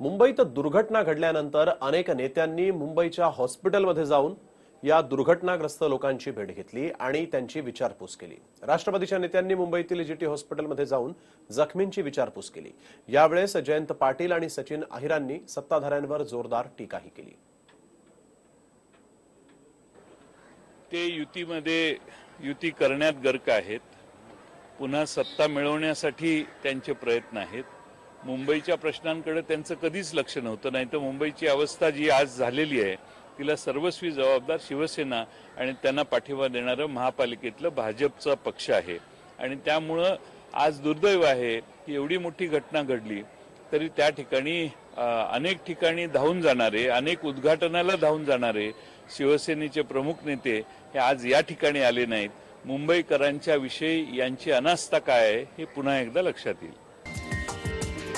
मुंबईत दुर्घटना घडल्यानंतर अनेक नेत्यांनी मुंबईच्या हॉस्पिटलमध्ये जाऊन या दुर्घटनाग्रस्त लोकांची भेट घेतली आणि त्यांची विचारपूस केली. राष्ट्रवादीच्या नेत्यांनी मुंबईतील जीटी हॉस्पिटलमध्ये जाऊन जखमींची विचारपूस केली. यावेळेस जयंत पाटील आणि सचिन अहिरांनी सत्ताधाऱ्यांवर जोरदार टीकाही केली. ते युतीमध्ये युती करण्यात गर्क आहेत. पुन्हा सत्ता मिळवण्यासाठी त्यांचे प्रयत्न आहेत. मुंबईच्या प्रश्नांकडे त्यांचं कधीच लक्ष नव्हतं. नाही तर मुंबईची अवस्था जी आज झालेली आहे तिला सर्वस्वी जबाबदार शिवसेना आणि त्यांना पाठिंबा देणारं महापालिकेतलं भाजपचा पक्ष आहे. आणि त्यामुळं आज दुर्दैव आहे की एवढी मोठी घटना घडली तरी त्या ठिकाणी अनेक ठिकाणी धावून जाणारे अनेक उद्घाटनाला धावून जाणारे शिवसेनेचे प्रमुख नेते हे आज या ठिकाणी आले नाहीत. मुंबईकरांच्या विषयी यांची अनास्था काय आहे हे पुन्हा एकदा लक्षात येईल.